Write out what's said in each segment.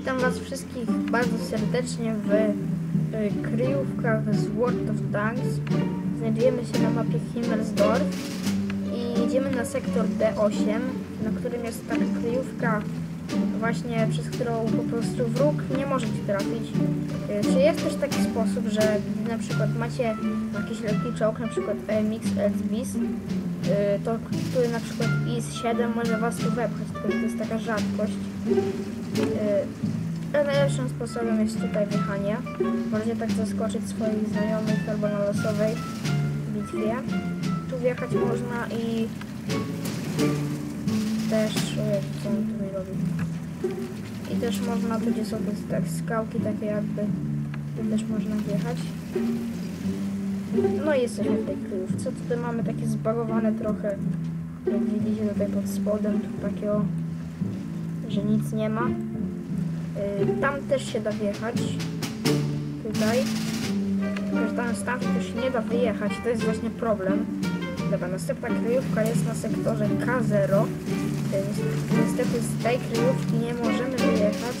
Witam Was wszystkich bardzo serdecznie w y, kryjówkach z World of Tanks. Znajdujemy się na mapie Himmelsdorf i jedziemy na sektor D8, na którym jest taka kryjówka właśnie przez którą po prostu wróg nie może Ci trafić. Y, Czy jest też taki sposób, że gdy na przykład macie jakiś lekki czołg, na przykład MX Elsbis, y, to który na przykład IS-7 może Was tu wepchać, tylko to jest taka rzadkość. Yy, Najlepszym sposobem jest tutaj wjechanie. Możecie tak zaskoczyć swoich znajomych albo na losowej bitwie. Tu wjechać można i też... Co on tutaj robi? I też można, tu gdzie są te tak, skałki takie jakby, tu też można wjechać. No i jesteśmy w tej kryjówce. Tutaj mamy takie zbagowane trochę, jak widzicie tutaj pod spodem, tu takie o, że nic nie ma. Y, Tam też się da wjechać. Tutaj. Tam stamtąd też się nie da wyjechać. To jest właśnie problem. Dobra, następna kryjówka jest na sektorze K0. Y, Niestety z tej kryjówki nie możemy wyjechać.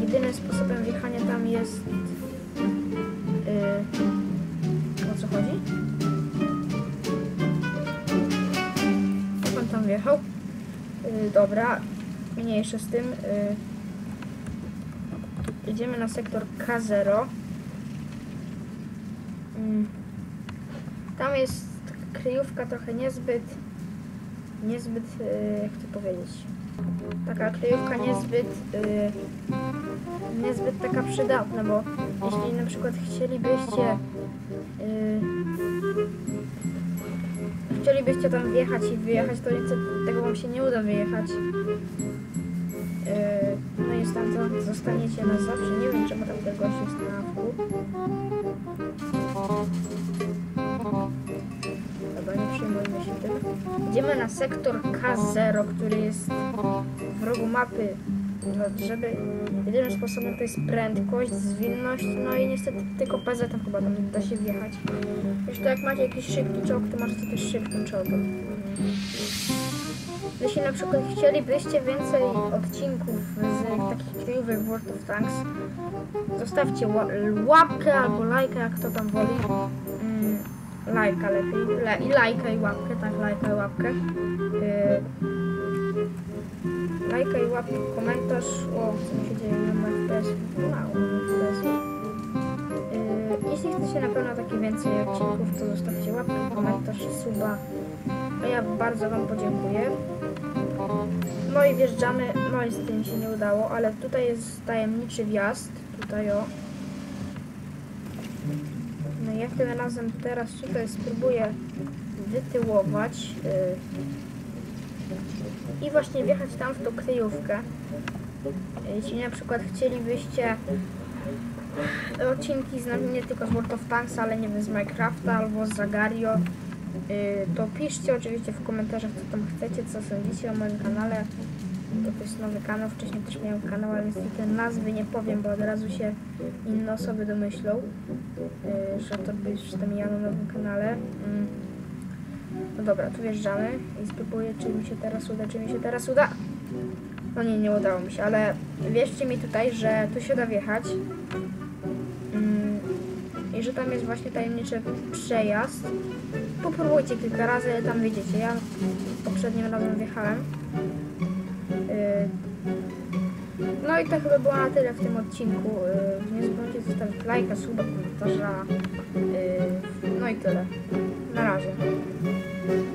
Jedynym sposobem wjechania tam jest... Yy, o co chodzi? On tam wjechał? Yy, dobra, mniejsze z tym. Yy, Idziemy na sektor K0. Mm. Tam jest kryjówka trochę niezbyt, niezbyt, yy, jak to powiedzieć, taka kryjówka niezbyt, yy, niezbyt taka przydatna, bo jeśli na przykład chcielibyście, yy, chcielibyście tam wjechać i wyjechać, to niestety tego wam się nie uda wyjechać. Yy, no i stamtąd zostaniecie na zawsze. Nie wiem, czemu tam ten gość jest. Dobra, nie przejmujmy się tym. Idziemy na sektor K0, który jest w rogu mapy. No, żeby jedynym sposobem to jest prędkość, zwinność, no i niestety tylko PZ tam chyba tam da się wjechać. Zresztą jak macie jakiś szybki czołg, to możecie też szybkim czołgiem. Jeśli na przykład chcielibyście więcej odcinków z takich kryjówek World of Tanks, zostawcie ła- łapkę albo lajkę, jak kto tam woli. Mm, lajka lepiej. Le- I lajka i łapkę, tak, lajka i łapkę. Yy, lajka i łapkę, komentarz. O, co się dzieje, ile mam FPS? Wow, FPS. Yy, jeśli chcecie na pewno takie więcej odcinków, to zostawcie łapkę, komentarz, suba. A ja bardzo Wam podziękuję. No i wjeżdżamy, no i z tym się nie udało, ale tutaj jest tajemniczy wjazd, tutaj o. No ja tym razem teraz tutaj spróbuję wytyłować yy, i właśnie wjechać tam w tą kryjówkę. Jeśli na przykład chcielibyście odcinki z nami nie tylko z World of Tanks, ale nie wiem, z Minecrafta albo z Zagario, yy, to piszcie oczywiście w komentarzach, co tam chcecie, co sądzicie o moim kanale. To, jest nowy kanał, wcześniej też miałem kanał, ale niestety nazwy nie powiem, bo od razu się inne osoby domyślą, yy, że to jestem ja na nowym kanale. No dobra, tu wjeżdżamy i spróbuję, czy mi się teraz uda, czy mi się teraz uda. No nie, nie udało mi się, ale wierzcie mi tutaj, że tu się da wjechać. Mm, I że tam jest właśnie tajemniczy przejazd. Popróbujcie kilka razy, tam widzicie, ja poprzednim razem wjechałem. Yy, No i to chyba było na tyle w tym odcinku. Yy, Nie zapomnijcie zostawić lajka, suba, komentarza. Yy, No i tyle. Na razie. Thank you.